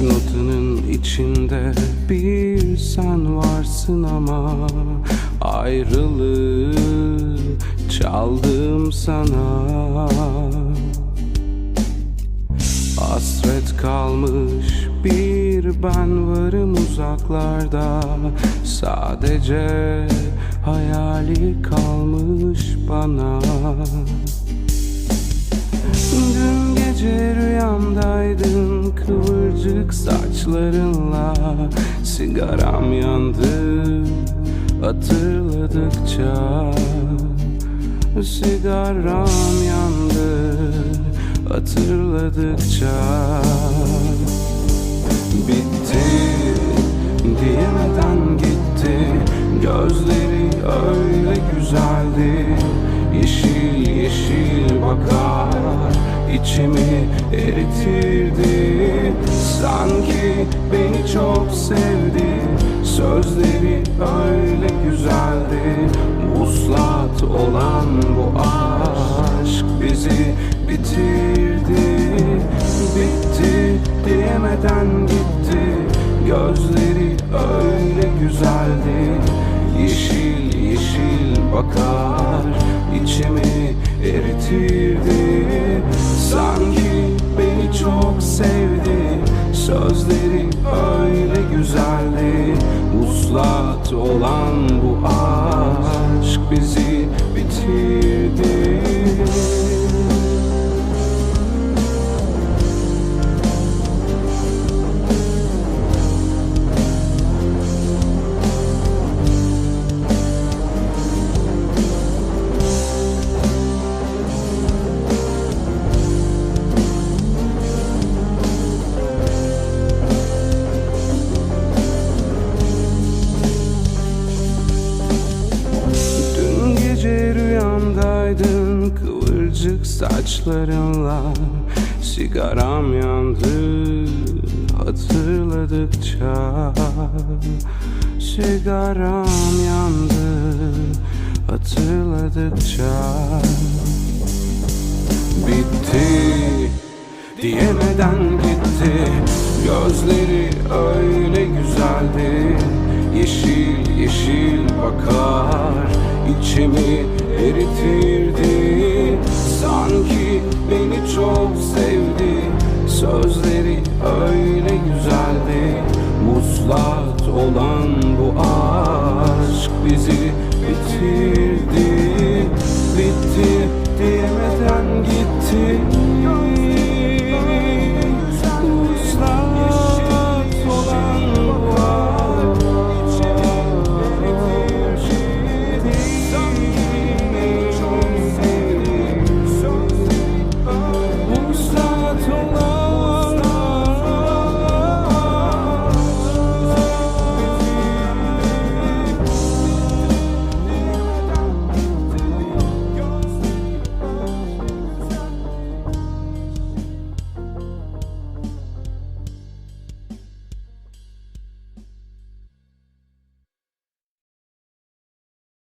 Her notunun içinde bir sen varsın ama Ayrılığı çaldım sana. Hasret kalmış bir ben varım uzaklarda. Sadece hayali kalmış bana. Dün gece rüyamdaydın kıvırcık saçlarınla Sigaram yandı hatırladıkça. Sigaram yandı hatırladıkça. Bitti diyemeden gitti Gözleri öyle güzeldi. Yeşil yeşil bakar içimi eritirdi. Sanki beni çok sevdi. Sözleri öyle güzeldi. Vuslat olan bu aşk bizi bitirdi. Bitti diyemeden gitti. Gözleri öyle güzeldi. Yeşil yeşil bakar içimi eritirdi çok sevdi. Sözleri öyle güzeldi. Uslat olan bu aşk bizi bitirdi kıvırcık saçlarınla Sigaram yandı hatırladıkça Sigaram yandı hatırladıkça. Bitti diyemeden gitti Gözleri öyle güzeldi. Yeşil yeşil bakar içimi eritirdi Sözleri öyle güzeldi Muslat olan